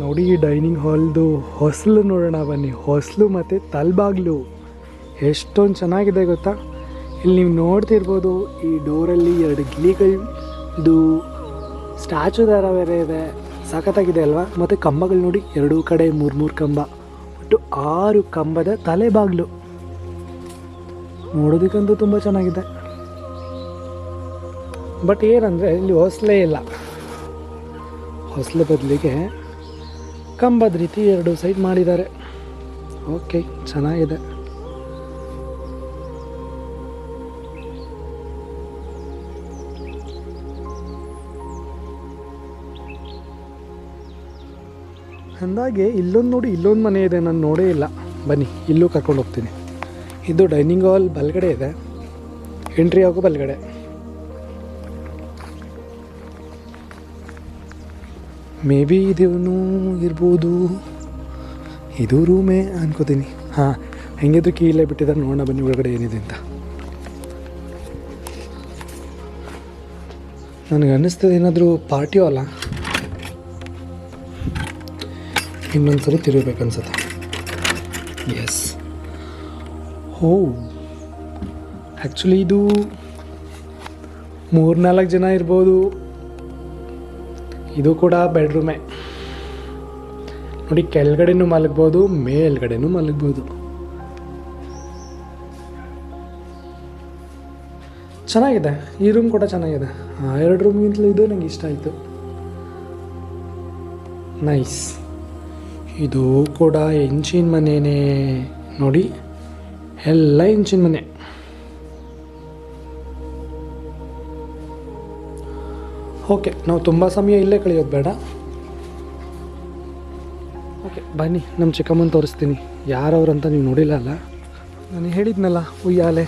ನೋಡಿ, ಈ ಡೈನಿಂಗ್ ಹಾಲ್ದು ಹೊಸಲು ನೋಡೋಣ ಬನ್ನಿ. ಹೊಸಲು ಮತ್ತು ತಲ್ಬಾಗ್ಲು. ಎಷ್ಟೊಂದು ಚೆನ್ನಾಗಿದೆ ಗೊತ್ತಾ? ಇಲ್ಲಿ ನೀವು ನೋಡ್ತಿರ್ಬೋದು, ಈ ಡೋರಲ್ಲಿ ಎರಡು ಗಿಳಿಗಳದು ಸ್ಟ್ಯಾಚು ಥರ ಬೇರೆ ಇದೆ. ಸಖತ್ತಾಗಿದೆ ಅಲ್ವಾ? ಮತ್ತು ಕಂಬಗಳು ನೋಡಿ, ಎರಡೂ ಕಡೆ ಮೂರು ಮೂರು ಕಂಬ. ಒಟ್ಟು ಆರು ಕಂಬದ ತಲೆ ಬಾಗಿಲು ನೋಡೋದಕ್ಕಂತೂ ತುಂಬ ಚೆನ್ನಾಗಿದೆ. ಬಟ್ ಏನಂದರೆ, ಇಲ್ಲಿ ಹೊಸಲೇ ಇಲ್ಲ. ಹೊಸಲು ಬದಲಿಗೆ ಕಂಬದ ರೀತಿ ಎರಡು ಸೈಡ್ ಮಾಡಿದ್ದಾರೆ. ಓಕೆ, ಚೆನ್ನಾಗಿದೆ. ಅಂದಾಗೆ ಇಲ್ಲೊಂದು ನೋಡಿ ಇಲ್ಲೊಂದು ಮನೆ ಇದೆ, ನಾನು ನೋಡೇ ಇಲ್ಲ. ಬನ್ನಿ, ಇಲ್ಲೂ ಕರ್ಕೊಂಡು ಹೋಗ್ತೀನಿ. ಇದು ಡೈನಿಂಗ್ ಹಾಲ್ ಬಲಗಡೆ ಇದೆ. ಎಂಟ್ರಿ ಆಗೋ ಬಲಗಡೆ. ಮೇ ಬಿ ಇದೂ ಇರ್ಬೋದು. ಇದು ರೂಮೇ ಅನ್ಕೋತೀನಿ. ಹಾಂ, ಹೆಂಗಿದ್ರು ಕೀಲೇ ಬಿಟ್ಟಿದ್ದಾರೆ. ನೋಡೋಣ ಬನ್ನಿ ಒಳಗಡೆ ಏನಿದೆ ಅಂತ. ನನಗೆ ಅನ್ನಿಸ್ತದೆ ಏನಾದರೂ ಪಾರ್ಟಿ ಅಲ್ಲ ಇನ್ನೊಂದ್ಸರಿ ತಿರುಗಬೇಕು ಅನ್ಸುತ್ತೆ. ಎಸ್ ಹೋ ಆ್ಯಕ್ಚುಲಿ ಇದು ಮೂರ್ನಾಲ್ಕು ಜನ ಇರ್ಬೋದು. ಇದು ಕೂಡ ಬೆಡ್ರೂಮೇ. ನೋಡಿ, ಕೆಳಗಡೆನೂ ಮಲಗ್ಬೋದು, ಮೇಲ್ಗಡೆನೂ ಮಲಗ್ಬೋದು. ಚೆನ್ನಾಗಿದೆ. ಈ ರೂಮ್ ಕೂಡ ಚೆನ್ನಾಗಿದೆ. ಆ ಎರಡು ರೂಮ್ಗಿಂತಲೂ ಇದು ನಂಗೆ ಇಷ್ಟ ಆಯಿತು. ನೈಸ್ ಇದು ಕೂಡ ಹೆಂಚಿನ ಮನೆಯೇ ನೋಡಿ, ಎಲ್ಲ ಇಂಚಿನ ಮನೆ. ಓಕೆ ನಾವು ತುಂಬ ಸಮಯ ಇಲ್ಲೇ ಕಳೆಯೋದು ಬೇಡ. ಓಕೆ ಬನ್ನಿ ನಮ್ಮ ಚಿಕ್ಕಮ್ಮನ ತೋರಿಸ್ತೀನಿ. ಯಾರವ್ರು ಅಂತ ನೀವು ನೋಡಿಲ್ಲ ಅಲ್ಲ? ನಾನು ಹೇಳಿದ್ನಲ್ಲ ಉಯ್ಯಾಲೆ.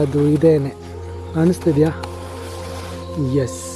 ಅದು ಇದೇನೆ. ಕಾಣಿಸ್ತಿದ್ಯಾ? ಎಸ್